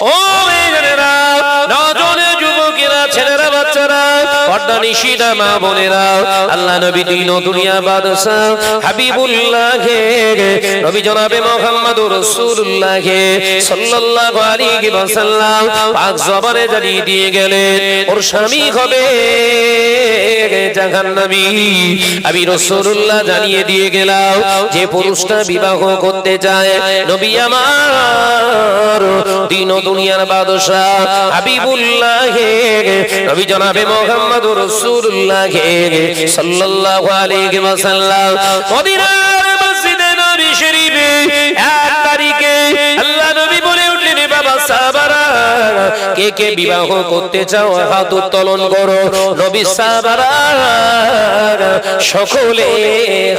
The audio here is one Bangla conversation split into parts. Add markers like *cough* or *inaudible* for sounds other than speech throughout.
ও মেয়েরা নজনে যুবকেরা ছেলেরা বাচ্চারা পর্দা নিশিদা মা বোনেরা, আল্লাহ নবী দিন দুনিয়া বাদশা হাবিবুল্লাহ, নবী জনাবে মোহাম্মদুর রাসূলুল্লাহ সাল্লাল্লাহু আলাইহি ওয়াসাল্লাম, পাক জবানে জানিয়ে দিয়ে গেলেন, ওর স্বামী হবে জাহান্নামী। আমি রাসূলুল্লাহ জানিয়ে দিয়ে গেলাম, যে পুরুষটা বিবাহ করতে চায়, নবী আমার দিন দুনিয়ার বাদশা হাবিবুল্লাহ, নবী জনাবে মোহাম্মদুর রাসূলুল্লাহ হে সাল্লাল্লাহু আলাইহি ওয়াসাল্লাম। মদিনার মসজিদে নবী শরীফে এক তারিখে আল্লাহ নবী বলে উঠলেন, বাবা সাহাবারা, কে কে বিবাহ করতে চাও? হাত উত্তোলন করো। নবী সাহাবারা সকলে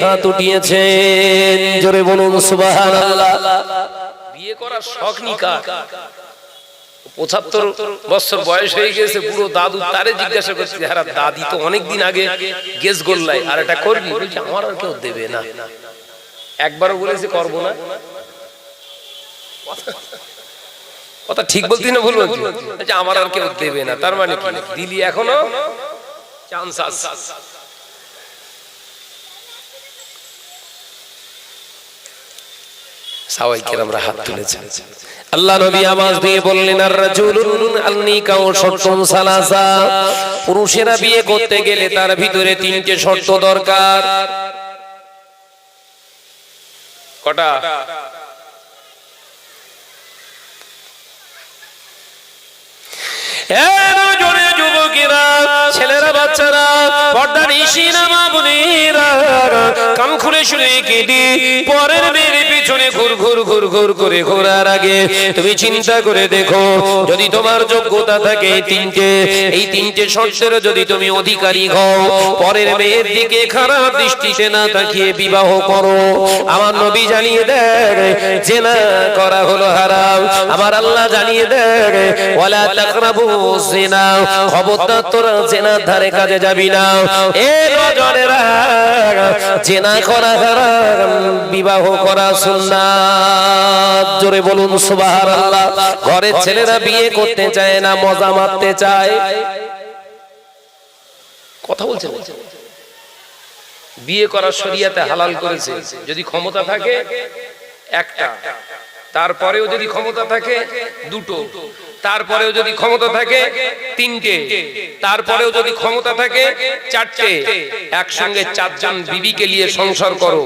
হাত উঠিয়েছেন। জোরে বলুন, সুবহানাল্লাহ। বিয়ে করার শখ নিকা পঁচাত্তর বছর বয়স হয়ে গেছে পুরো দাদু তারে জিজ্ঞাসা করছে হ্যাঁ দাদি তো অনেকদিন আগে গেস গোল্লাই আর এটা করবি? বলছি, আমার আর কেউ দেবে না। একবারও বলেছে, করব না। কথা ঠিক বলছি না ভুল আমার আর কেউ দেবে না। তার মানে কি? দিলি এখনও? চান্স আছে। সবাই কিরামরা হাত তুলেছেন আল্লাহ নবী আওয়াজ দিয়ে বললেন আর রাজুলুন আলনিকাও শর্তুন সালাসা। পুরুষেরা বিয়ে করতে গেলে তার ভিতরে তিনটে শর্ত দরকার। কটা? এ বাচ্চারা পর্দা নিশিনা মা বোনেরা, কান খুলে শুনে কেটে পরের মেয়ের পিছনে ঘুর ঘুর ঘুর ঘুর করে ঘোরার আগে তুমি চিন্তা করে দেখো, যদি তোমার যোগ্যতা থাকে তিনটে, এই তিনটে শর্তের যদি তুমি অধিকারী হও, পরের মেয়ের দিকে খারাপ দৃষ্টিতে না তাকিয়ে বিবাহ করো। আমার নবী জানিয়ে দেয়, জেনা করা হলো হারাম। আমার আল্লাহ জানিয়ে দেয়, ওয়ালা তাকরাবু জিনা, খবরদার তোরা জেনার ধারে কাজে যাবি না। এ নজরেরা জেনা করা হারাম বিবাহ করা সুন্নাত। জোরে বলুন সুবহানাল্লাহ। ছেলেরা বিয়ে করতে চায় না মজা মারতে চায়। কথা বলছে বিয়ে করার শরিয়াতে হালাল করেছে। যদি ক্ষমতা থাকে একটা। তারপরেও যদি ক্ষমতা থাকে দুটো। তারপরেও যদি ক্ষমতা থাকে তিনটে। তারপরেও যদি ক্ষমতা থাকে চারটে। একসঙ্গে চারজন বিবিকে নিয়ে সংসার করো।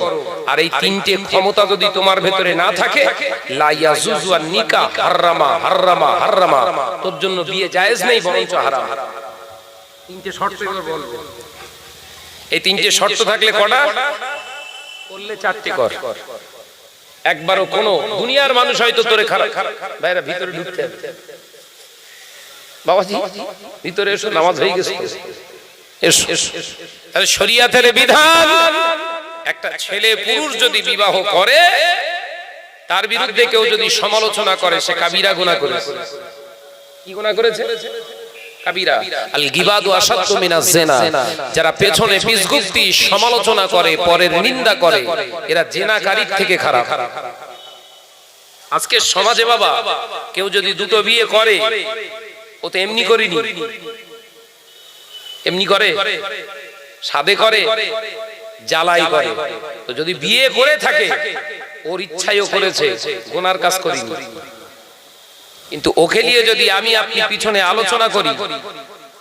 আর এই তিনটে ক্ষমতা যদি তোমার ভেতরে না থাকে নিকা হাররামা হাররামা হাররামা। তোর জন্য বিয়ে জায়েজ নেই বরঞ্চ হারাম। তিনটে শর্ত বলব এই তিনটে শর্ত থাকলে কটা? করলে চারটে কর। একবারও কোন দুনিয়ার মানুষ হয়তো তোরে খারাপ। ভাইরা ভিতরে ঢুকতে হবে। বাবাজি ভিতরে এসো নামাজ হয়ে গেছে। এসো। তাহলে শরিয়াতের বিধান। একটা ছেলে পুরুষ যদি বিবাহ করে তার বিরুদ্ধে কেউ যদি সমালোচনা করে সে কাবিরা গুনাহ করেছে। কি গুনাহ করেছে? কাবিরা। আল গিবাদু আসাদ্দু মিনাজ জিনা। যারা পেছনে পিসগুপ্তি সমালোচনা করে পরের নিন্দা করে এরা জেনাকারীর থেকে খারাপ। আজকে সমাজে বাবা কেউ যদি দুটো বিয়ে করে ও তো এমনি করিনি। এমনি করে সাদে করে। জ্বালাই করে। তো যদি বিয়ে করে থাকে ওর ইচ্ছাইও করেছে গোনার কাজ করিনি। কিন্তু ওকে নিয়ে যদি আমি আপনি পিছনে আলোচনা করি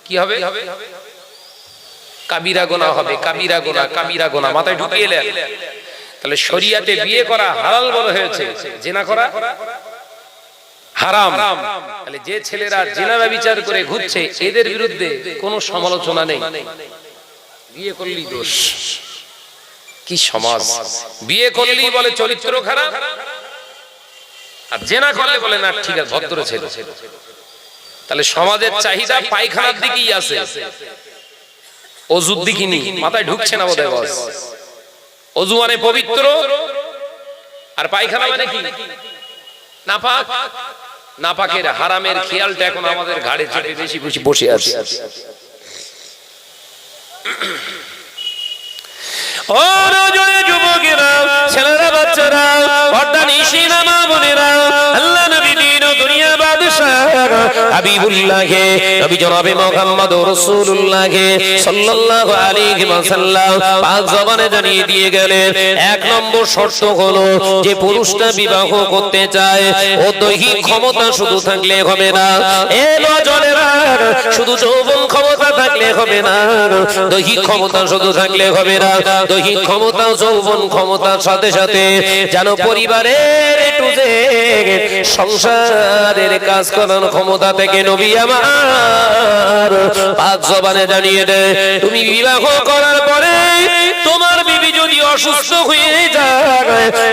কি হবে? কাবিরা গোনা হবে কাবিরা গোনা কাবিরা গোনা মাথায় ঢুকিয়ে এলেন তাহলে শরিয়াতে বিয়ে করা হালাল বলা হয়েছে জেনা করা? হারাম। তাহলে যে ছেলেরা জেনা বিচার করে ঘুরছে এদের বিরুদ্ধে কোনো সমালোচনা নেই। বিয়ে করলেই দোষ। কি সমাজ। বিয়ে করলেই বলে চরিত্র খারাপ? আর জেনা করলে বলে, না, ঠিক আছে, ভদ্র ছেলে। তাহলে সমাজের চাহিদা পায়খানার দিকেই আছে। অজুর দিকে নি মাথায় ঢুকছে না বোধহয় বস। অজু মানে পবিত্র, আর পায়খানা মানে কি? নাপাক। নাপাকের হারামের খেয়ালটা এখন আমাদের ঘাড়ে চেপে বেশি বেশি বসে আছে। ও রজনী যুবকেরা ছেলেরা বাচ্চারা পর্দা নিশিনা মা বোনেরা আল্লাহ হাবিবুল্লাহকে নবী জনাবে মুহাম্মদ রাসূলুল্লাহকে সাল্লাল্লাহু আলাইহি ওয়াসাল্লাম পাক জবানে জানিয়ে দিয়ে গেলেন, এক নম্বর শর্ত হলো যে পুরুষটা বিবাহ করতে চায়, ও দৈহিক ক্ষমতা শুধু থাকলে হবে না। এ নজনেরা শুধু যৌবন ক্ষমতা থাকলে হবে না। দৈহিক ক্ষমতা শুধু থাকলে হবে না। দৈহিক ক্ষমতা, যৌবন ক্ষমতার সাথে সাথে যেন পরিবারের একটু যে সংসারের কাজ করার ক্ষমতা থেকে নবী আমার পাঁচ জবানে জানিয়ে দে তুমি বিবাহ করার পরে তোমার বিবি যদি অসুস্থ হয়ে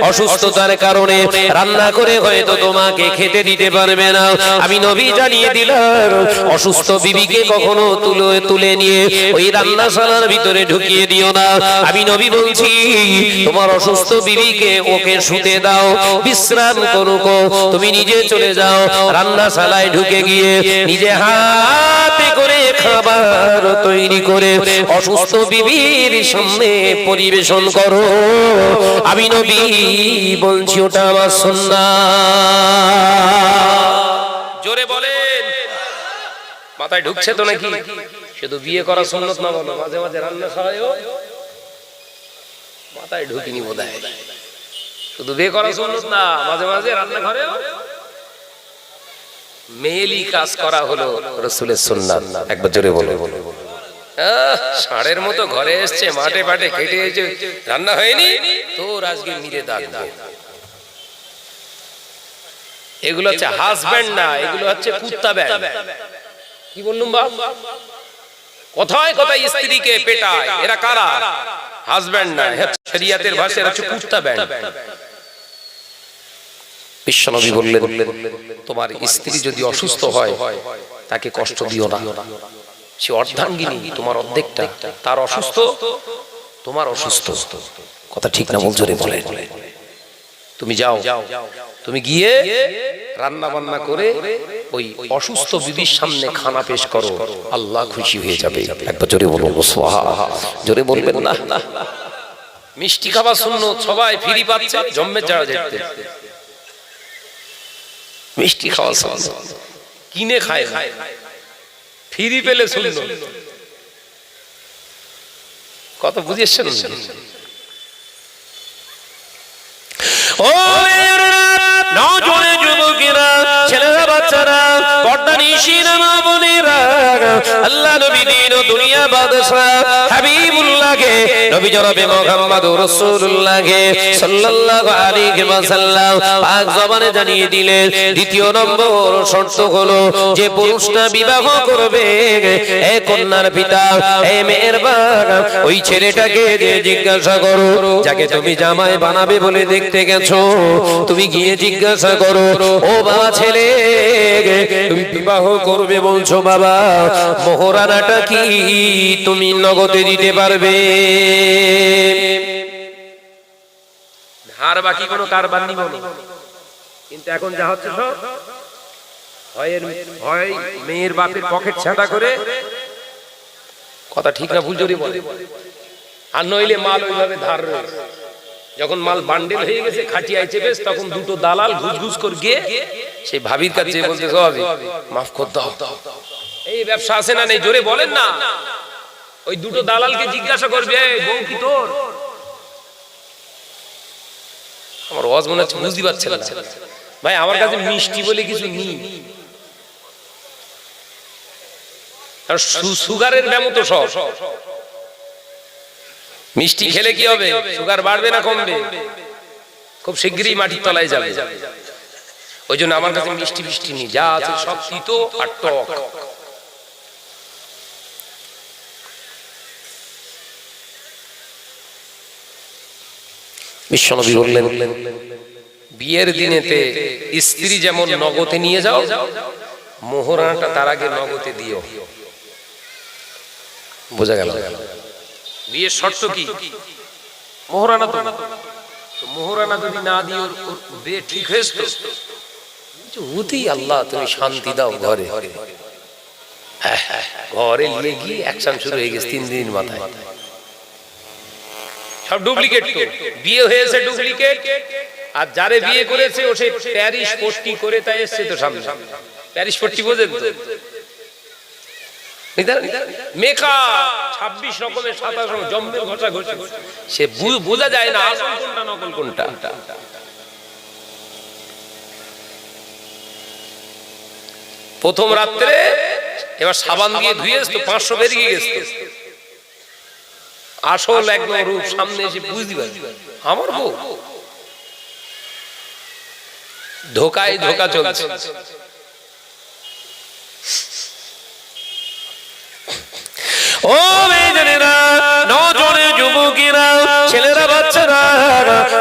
অসুস্থতার কারণে রান্না করে হয়তো তোমাকে খেতে দিতে পারবে না। আমি নবী জানিয়ে দিলাম, অসুস্থ বিবিকে কখনো তুলে তুলে নিয়ে ওই রান্নাশালার ভিতরে ঢুকিয়ে দিও না। আমি নবী বলছি, তোমার অসুস্থ বিবিকে ওকে শুতে দাও, বিশ্রাম করুক তুমি নিজে চলে যাও, রান্নাশালায় ঢুকে গিয়ে নিজে হাতে করে খাবার তৈরি করে অসুস্থ বিবির সামনে পরিবেশন করো। আমি নবী বলছি ওটা আমার সন্না জোরে বলেন। মাথায় ঢুকছে তো নাকি? শুধু বিয়ে করা সুন্নত না বলো মাঝে মাঝে রান্না সহায়ও মাথায় ঢুকিনি বোধ শুধু বিয়ে করা সুন্নত না মাঝে মাঝে রান্না ঘরেও। মেয়েলি কাজ করা হলো রসুলের সুন্নাত। একবার জোরে বলে। আহ, ষাঁড়ের মতো ঘরে এসছে মাঠে পাটে খেটে এসে রান্না হয়নি? তোর আজকে মিলে দাগ দাগ এগুলো হচ্ছে হাজব্যান্ড না এগুলো হচ্ছে কুত্তা ব্যান্ড কি বললুম বাপ? কোথায় কোথায় স্ত্রীকে পেটায় এরা কারা? হাজব্যান্ড না শরিয়াতের ভাষায় এরা হচ্ছে কুত্তা ব্যান্ড বিশ্বনবী বললেন তোমার স্ত্রী যদি অসুস্থ হয় তাকে কষ্ট দিও না। সে অর্ধাঙ্গিনী তোমার অর্ধেকটা। তার অসুস্থ, তোমার অসুস্থ। কথা ঠিক না বলছো বলে। তুমি যাও। তুমি গিয়ে রান্না বান্না করে ওই অসুস্থ বিবির সামনে খানা পেশ করো। আল্লাহ খুশি হয়ে যাবে। একবার জোরে বলব জোরে বলবেন না। মিষ্টি খাবার শূন্য সবাই ফিরি পাচ্ছে জম্মে যারা দেখতে। মিষ্টি খাওয়া কিনে খায় খায় ফিরি পেলে শূন্য। কত বুঝিয়েছেন ছেলেরা বাচ্চারা পর্দা নিশি না বোনেরা আল্লাহ নবী দিন দুনিয়া হাবিবুল্লাহকে, নবী রাসূলুল্লাহকে সাল্লাল্লাহু আলাইহি পাক জবানে জানিয়ে দিলেন, দ্বিতীয় নম্বর শর্ত হলো যে পুরুষটা বিবাহ করবে, এ কন্যার পিতা, এ মেয়ের বাবা ওই ছেলেটাকে যে জিজ্ঞাসা করো, যাকে তুমি জামাই বানাবে বলে দেখতে গেছো, তুমি গিয়ে জিজ্ঞাসা করো, ও বাবা ছেলে, তুমি বিবাহ করবে বলছো বাবা মোহরানাটা কি তুমি নগদে দিতে পারবে? ধার বাকি কোনো কারবার নি। বলো কিন্তু এখন যা হচ্ছে সব হয় মেয়ের বাপের পকেট ছাটা করে। কথা ঠিক না ভুল জোরে বলে। আর নইলে মাল ওইভাবে ধার রয়েছে। যখন মাল বান্ডেল হয়ে গেছে খাটিয়ায় চেপেস তখন দুটো দালাল ঘুষ ঘুষ করে গিয়ে সেই ভাবির কাছে বলতে হবে মাফ কর দাও। এই ব্যবসা আছে না নেই? জোরে বলেন না। ওই দুটো দালালকে জিজ্ঞাসা করবে বউ কি তোর? আমার ওয়াজ মনে হচ্ছে বুঝতে পারছে না। ভাই, আমার কাছে মিষ্টি বলে কিছু নেই। সুগারের ব্যামো তো সব। মিষ্টি খেলে কি হবে? সুগার বাড়বে না কমবে? খুব শিগগিরই মাটির তলায় যাবে। ওই জন্য আমার কাছে মিষ্টি মিষ্টি নেই। যা আছে সব তিতো আর টক। বিশ্বনবী বললেন বিয়ের দিনেতে স্ত্রী যেমন নগদে নিয়ে যাও মোহরানাটা তার আগে নগদে দিও। বোঝা গেল। বিয়ের শর্ত কি? মোহরানা তো। মোহরানা যদি না দিও বিয়ে ঠিক হয়েছে ওতেই আল্লাহ তুমি শান্তি দাও ঘরে। হ্যাঁ, হ্যাঁ, ঘরে নিয়ে গিয়ে অ্যাকশন শুরু হয়ে গেছে তিন দিন মাথায়। সব ডুপ্লিকেট তো। বিয়ে হয়েছে ডুপ্লিকেট আর যারে বিয়ে করেছে ও সে প্যারিস পোস্টি করে তাই এসছে তো সামনে। প্যারিস পট্টি বোঝেন তো? সে বোঝা যায় না কোনটা নকল কোনটা। প্রথম রাত্রে এবার সাবান দিয়ে ধুয়ে তো পাঁচশো বেরিয়ে গেছে। আসল একদম রূপ সামনে এসে বুঝতে পারছি আমার বউ। ধোকায় ধোকা চলছে। ও মেয়েদেরা নজনে যুবকেরা ছেলেরা বাচ্চারা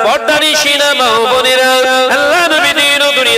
পর্দারি সিনেমা বোনেরা আল্লাহ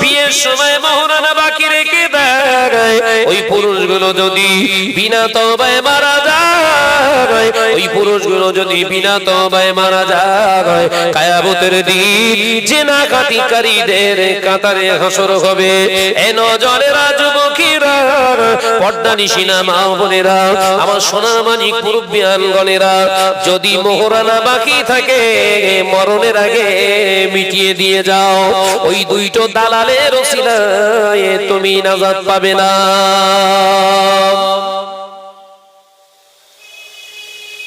বিয়ের সময় মহরানা বাকি রেখে দেয় ওই পুরুষগুলো যদি বিনা তবায় মারা যায়, ওই পুরুষগুলো যদি বিনা তবায় মারা যায় কায়াবতের দিন জেনা কাটিকারীদের কাতারে হাসর হবে। পর্দা নিশিনা মা বোনেরা, আমার যদি মোহরানা বাকি থাকে, মরণের আগে মিটিয়ে দিয়ে যাও। ওই দুইটো দালালের ওসিলায় তুমি নাজাত পাবে না।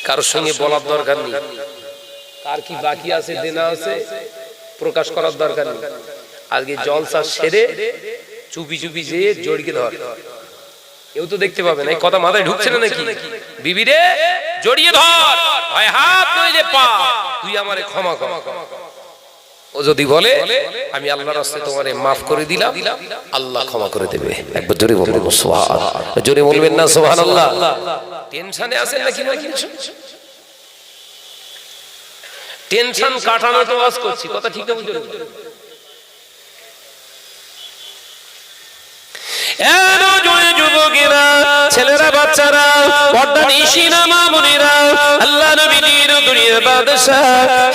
কারোর সঙ্গে বলার দরকার নেই। কার কি বাকি আছে, দেনা আছে, প্রকাশ করার দরকার নেই। আজকে জলসা সেরে চুপি চুপি যেয়ে জড়িয়ে ধর। কেউ তো দেখতে পাবে না, এই কথা মাথায় ঢুকছে না নাকি? বিবিরে, জড়িয়ে ধর। হয় হাত নয় যে পা। তুই আমারে ক্ষমা কর। ও যদি বলে, আমি আল্লাহর রাস্তায় তোমারে মাফ করে দিলাম, আল্লাহ ক্ষমা করে দেবে। একবার জোরে বলবেন সুবহান জোরে বলবেন না, সুবহানাল্লাহ। টেনশনে আছেন নাকি না টেনশন টেনশন কাটানো তো আজ করছি, কথা ঠিক না জোরে ছেলেরা, বাচ্চারা, পর্দা নিশিনা মা বোনেরা, আল্লাহ দুনিয়ার বাদশা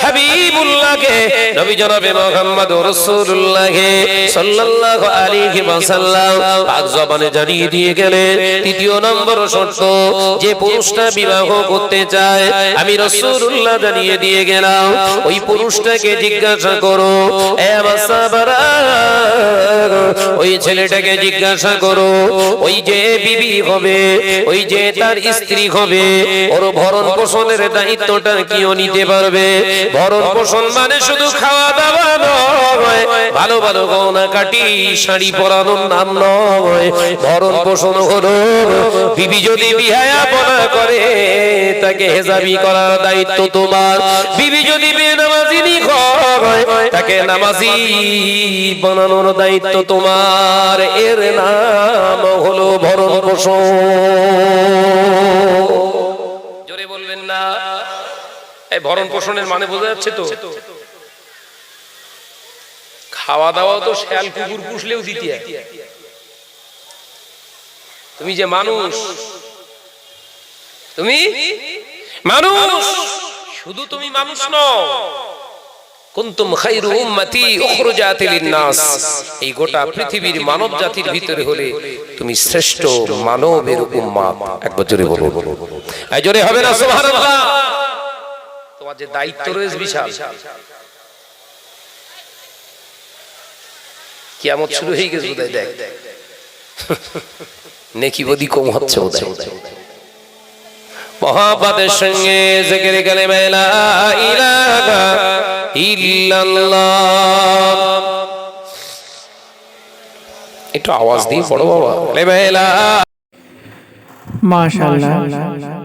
হাবিবুল্লাহকে নবী জনাবে মুহাম্মদ রাসূলুল্লাহকে সাল্লাল্লাহু আলাইহি ওয়াসাল্লাম পাক জবানে জানিয়ে দিয়ে গেলেন, তৃতীয় নম্বর শর্ত, যে পুরুষটা বিবাহ করতে চায়, আমি রাসূলুল্লাহ জানিয়ে দিয়ে গেলাম, ওই পুরুষটাকে জিজ্ঞাসা করো, এ ওই ছেলেটাকে জিজ্ঞাসা করো, ওই যে বিবি হবে, ওই যে তার স্ত্রী হবে, ওর ভরণ পোষণের দায়িত্বটা কিও নিতে পারবে? ভরণ পোষণ মানে শুধু খাওয়া দাওয়া নয়, ভালো ভালো গহনা কাটি, শাড়ি পরানোর নাম নয়। ভরণ পোষণ হলো, বিবি যদি বিহায়া পনা করে, তাকে হেজাবি করার দায়িত্ব তোমার। বিবি যদি বেনামাজিনি হয়, তাকে নামাজি বানানোর দায়িত্ব তোমার। এর নাম হলো ভরণ পোষণ। এই ভরণ পোষণের মানে বোঝা যাচ্ছে তো। খাওয়া দাওয়া তো শ্যাল কুকুর পুষলেও দিতে তুমি যে মানুষ, তুমি? মানুষ! শুধু তুমি মানুষ নও। খায়রু উম্মতি লিন-নাস। এই গোটা পৃথিবীর মানব জাতির ভিতরে হলে তুমি শ্রেষ্ঠ মানবের উম্মত একবার জোরে বলো জোরে হবে না, সুবহানাল্লাহ। তোমার যে দায়িত্ব রয়েছে বিশাল। কিয়ামত শুরু হয়ে গেছে বোধহয় দেখ। *laughs* নেকি বদি কম হচ্ছে বোধহয়। মহাপাতের সঙ্গে জেকের গেলে মেলা ইলাহা ইল্লাল্লাহ। একটু আওয়াজ দিয়ে বড় বাবা। লে মেলা মাশাল্লাহ